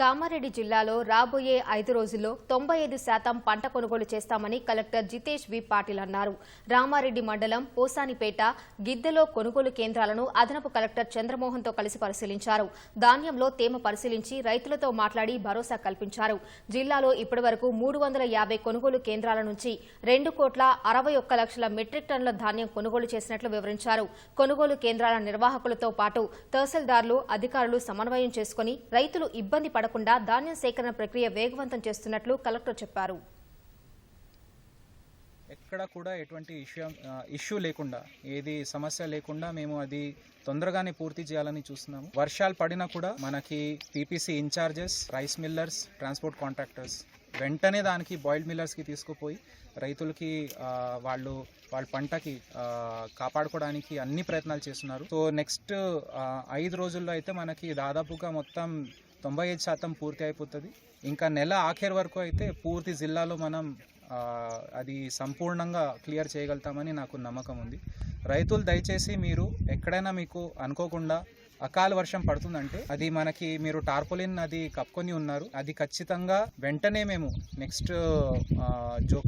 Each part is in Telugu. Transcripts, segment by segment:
కామారెడ్డి జిల్లాలో రాబోయే ఐదు రోజుల్లో తొంభై ఐదు శాతం పంట కొనుగోలు చేస్తామని కలెక్టర్ జితేష్ వి పాటిల్ అన్నారు. రామారెడ్డి మండలం పోసానిపేట గిద్దెలో కొనుగోలు కేంద్రాలను అదనపు కలెక్టర్ చంద్రమోహన్తో కలిసి పరిశీలించారు. ధాన్యంలో తేమ పరిశీలించి రైతులతో మాట్లాడి భరోసా కల్పించారు. జిల్లాలో ఇప్పటివరకు మూడు వందల యాభై కొనుగోలు కేంద్రాల నుంచి రెండు కోట్ల అరవై ఒక్క లక్షల మెట్రిక్ టన్నుల ధాన్యం కొనుగోలు చేసినట్లు వివరించారు. కొనుగోలు కేంద్రాల నిర్వాహకులతో పాటు తహసీల్దార్లు అధికారులు సమన్వయం చేసుకుని రైతులు ఇబ్బంది పడకుండా ధాన్యం సేకరణ ప్రక్రియ వేగవంతం చేస్తున్నట్లు కలెక్టర్ చెప్పారు. ఎక్కడ కూడా ఎటువంటి ఇష్యూ ఇష్యూ లేకుండా ఏది సమస్య లేకుండా మేము అది తొందరగానే పూర్తి చేయాలని చూస్తున్నాము. వర్షాలు పడినా కూడా మనకి PPC incharges rice millers transport contractors వెంటనే దానికి బాయిల్డ్ మిల్లర్స్కి తీసుకుపోయి రైతులకి వాళ్ళు వాళ్ళ పంటకి కాపాడుకోవడానికి అన్ని ప్రయత్నాలు చేస్తున్నారు. సో నెక్స్ట్ ఐదు రోజుల్లో అయితే మనకి దాదాపుగా మొత్తం తొంభై ఐదు శాతం పూర్తి అయిపోతుంది ఇంకా నెల ఆఖరి వరకు అయితే పూర్తి జిల్లాలో మనం అది సంపూర్ణంగా క్లియర్ చేయగలుగుతామని నాకు నమ్మకం ఉంది. రైతులు దయచేసి మీరు ఎక్కడైనా మీకు అనుకోకుండా అకాల వర్షం పడుతుందంటే అది మనకి మీరు టార్పోలిన్ అది కప్పుకొని ఉన్నారు. అది ఖచ్చితంగా వెంటనే మేము నెక్స్ట్ జో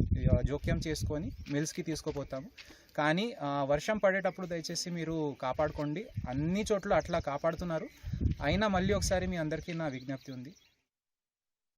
జోక్యం చేసుకొని మిల్స్కి తీసుకుపోతాము. కానీ వర్షం పడేటప్పుడు దయచేసి మీరు కాపాడుకోండి. అన్ని చోట్ల అట్లా కాపాడుతున్నారు. అయినా మళ్ళీ ఒకసారి మీ అందరికీ నా విజ్ఞప్తి ఉంది.